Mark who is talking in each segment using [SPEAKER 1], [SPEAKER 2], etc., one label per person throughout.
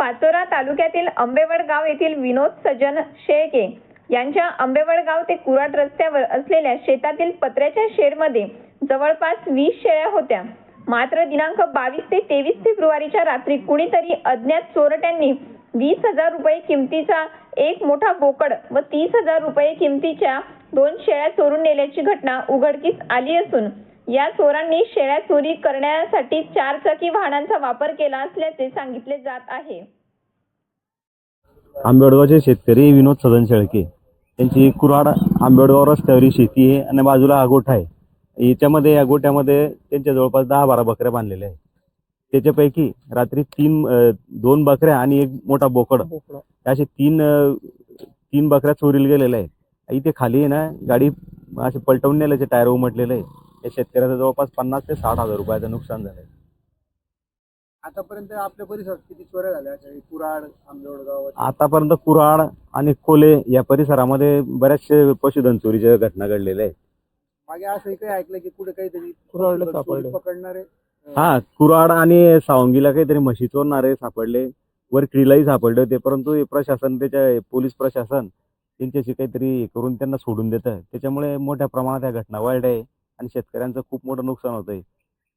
[SPEAKER 1] पाचोरा तालुक्यातील आंबेवड गाव येथील विनोद सजन शेळके यांच्या आंबेवड गाव ते कुराट रस्त्यावर असलेल्या शेतातील पत्र्याच्या शेडमध्ये जवळपास वीस शेळ्या होत्या. मात्र दिनांक बावीस ते तेवीस फेब्रुवारीच्या रात्री कुणीतरी अज्ञात चोरट्यांनी वीस हजार रुपये किमतीचा एक मोठा बोकड व तीस हजार रुपये किमतीच्या दोन शेळ्या चोरून नेल्याची घटना उघडकीस आली असून या चोरांनी शेळ्या चोरी करण्यासाठी चारचाकी वाहनांचा वापर केला असल्याचे सांगितले जात आहे.
[SPEAKER 2] आंबेडगावचे शेतकरी विनोद सदन शेळके. त्यांची कुराड आंबेडगाव रस्त्यावरील शेती आहे आणि बाजूला हा गोठा आहे. याच्यामध्ये या गोठ्यामध्ये त्यांच्या जवळपास दहा बारा बकऱ्या बांधलेल्या आहेत. त्याच्यापैकी रात्री तीन दोन बकऱ्या आणि एक मोठा बोकड. असे तीन तीन बकऱ्या चोरीला गेलेल्या आहेत. इथे खाली आहे ना गाडी असे पलटवून नेल्याचे टायर उमटलेले आहे या शेतकऱ्याचं जवळपास पन्नास ते साठ हजार रुपयाचं नुकसान झालं
[SPEAKER 3] आतापर्यंत आपल्या परिसरात किती चोऱ्या झाल्या? अशा कुराड आंबेवडगाव
[SPEAKER 2] आतापर्यंत कुराड आणि कोले या परिसरामध्ये बऱ्याचशे पशुधन चोरीच्या घटना घडलेल्या आहेत.
[SPEAKER 3] मागे असं काही ऐकलं की कुठे काहीतरी
[SPEAKER 4] कुऱ्हाडला
[SPEAKER 3] चोरी
[SPEAKER 4] सापडले.
[SPEAKER 3] पकडणारे
[SPEAKER 2] हा कुराड आणि सावंगीला काहीतरी म्हशी चोरणारे सापडले. वर क्रीलाही सापडले होते परंतु हे प्रशासन त्याच्या पोलीस प्रशासन त्यांच्याशी काहीतरी हे करून त्यांना सोडून देत. आहे त्याच्यामुळे मोठ्या प्रमाणात या घटना वाढल्या आहे आणि शेतकऱ्यांचं खूप मोठं नुकसान होत आहे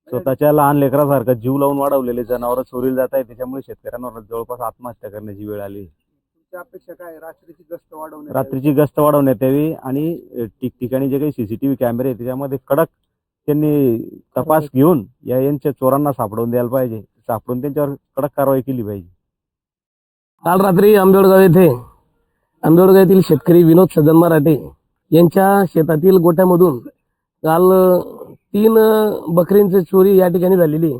[SPEAKER 2] स्वतःच्या लहान लेकरासारखं जीव लावून वाढवलेले जनावर चोरीला जात आहे त्याच्यामुळे शेतकऱ्यांवर जवळपास आत्महत्या करण्याची वेळ आली.
[SPEAKER 3] तुमची अपेक्षा काय आहे? रात्रीची गस्त वाढवणे
[SPEAKER 2] रात्रीची गस्त वाढवण्यात यावी आणि ठिकठिकाणी जे काही सीसीटीव्ही कॅमेरे आहेत त्याच्यामध्ये कडक त्यांनी तपास घेऊन या यांच्या चोरांना सापडवून द्यायला पाहिजे. सापडून त्यांच्यावर कडक कारवाई केली पाहिजे.
[SPEAKER 4] काल रात्री आंबेडगाव येथे आंबेडगाव येथील शेतकरी विनोद सदन मराठे यांच्या शेतातील गोट्यामधून काल तीन अ, बकरींची चोरी या ठिकाणी झालेली आहे.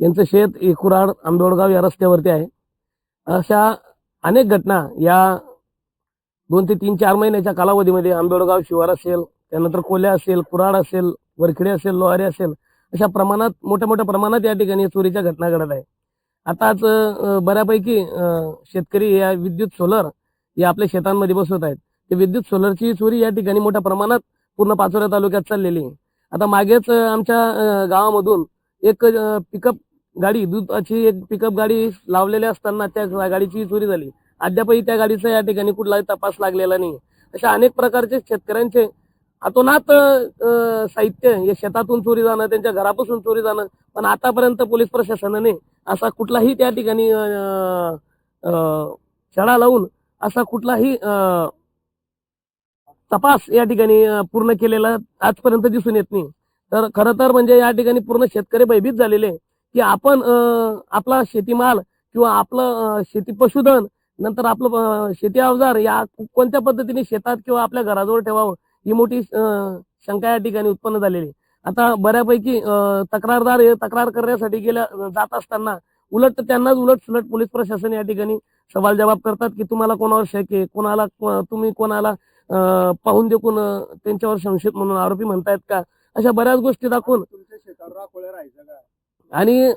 [SPEAKER 4] यांचं शेत एकुराड आंबेडगाव या रस्त्यावरती आहे. अशा अनेक घटना या दोन ते तीन चार महिन्याच्या कालावधीमध्ये आंबेडगाव शिवार असेल त्यानंतर कोल्या असेल कुराड असेल वरखिडे असेल लोहारे असेल अशा प्रमाणात मोठ्या मोठ्या प्रमाणात या ठिकाणी चोरीच्या घटना घडत आहे. आताच बऱ्यापैकी शेतकरी या विद्युत सोलर या आपल्या शेतांमध्ये बसवत आहेत. ते विद्युत सोलरची चोरी या ठिकाणी मोठ्या प्रमाणात पूर्ण पाचोरा तालुक्यात चाललेली. आता मागेच आमच्या गावामधून एक पिकअप गाडी दुधाची एक पिकअप गाडी लावलेली असताना त्या गाडीची चोरी झाली. अद्यापही त्या गाडीचा या ठिकाणी कुठलाही तपास लागलेला नाही. अशा अनेक प्रकारचे शेतकऱ्यांचे अतोनात साहित्य हे शेतातून चोरी जाणं त्यांच्या घरापासून चोरी जाणं पण आतापर्यंत पोलीस प्रशासनाने असा कुठलाही त्या ठिकाणी छडा लावून असा कुठलाही अ, तपास या ठिकाणी पूर्ण केलेला आजपर्यंत दिसून येत नाही. तर खरं तर म्हणजे या ठिकाणी पूर्ण शेतकरी भयभीत झालेले की आपण आपला शेतीमाल किंवा आपलं शेती पशुधन नंतर आपलं शेती अवजार या कोणत्या पद्धतीने शेतात किंवा आपल्या घराजवळ ठेवावं ही मोठी शंका या ठिकाणी उत्पन्न झालेली आता बऱ्यापैकी तक्रारदार हे तक्रार करण्यासाठी गेल्या जात असताना उलट त्यांनाच उलट सुलट पोलीस प्रशासन या ठिकाणी सवाल जबाब करतात की तुम्हाला कोणावर शक आहे? कोणाला तुम्ही कोणाला पाहून देखून त्यांच्यावर संशयित म्हणून आरोपी म्हणतायत का? अशा बऱ्याच गोष्टी दाखवून. आणि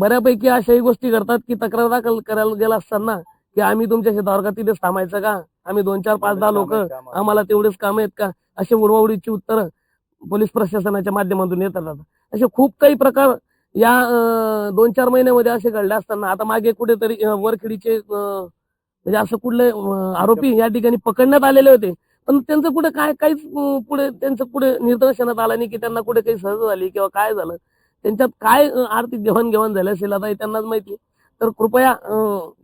[SPEAKER 4] बऱ्यापैकी अशाही गोष्टी करतात की तक्रार दाखल करायला गेला असताना की आम्ही तुमच्या शेतावर का तिथेच थांबायचं का? आम्ही दोन चार पाच दहा लोक आम्हाला तेवढेच काम आहेत का? असे उडवाउडीची उत्तरं पोलीस प्रशासनाच्या माध्यमातून येत राहतात असे खूप काही प्रकार या दोन चार महिन्यामध्ये असे घडले असताना आता मागे कुठेतरी वरखेडीचे म्हणजे असं कुठले आरोपी या ठिकाणी पकडण्यात आलेले होते. पण त्यांचं कुठे काय काहीच पुढे त्यांचं पुढे निदर्शनात आलं नाही की त्यांना कुठे काही सहज झाली किंवा काय झालं. त्यांच्यात काय आर्थिक देवाणघेवाण झाली असेल आता हे त्यांनाच माहिती. तर कृपया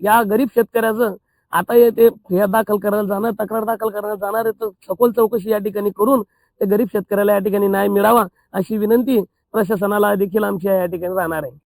[SPEAKER 4] या गरीब शेतकऱ्याचं आता हे ते फिर्याद दाखल करायला जाणार तक्रार दाखल करायला जाणार आहे तर सखोल चौकशी या ठिकाणी करून ते गरीब शेतकऱ्याला या ठिकाणी न्याय मिळावा अशी विनंती प्रशासनाला देखील आमची या ठिकाणी राहणार आहे.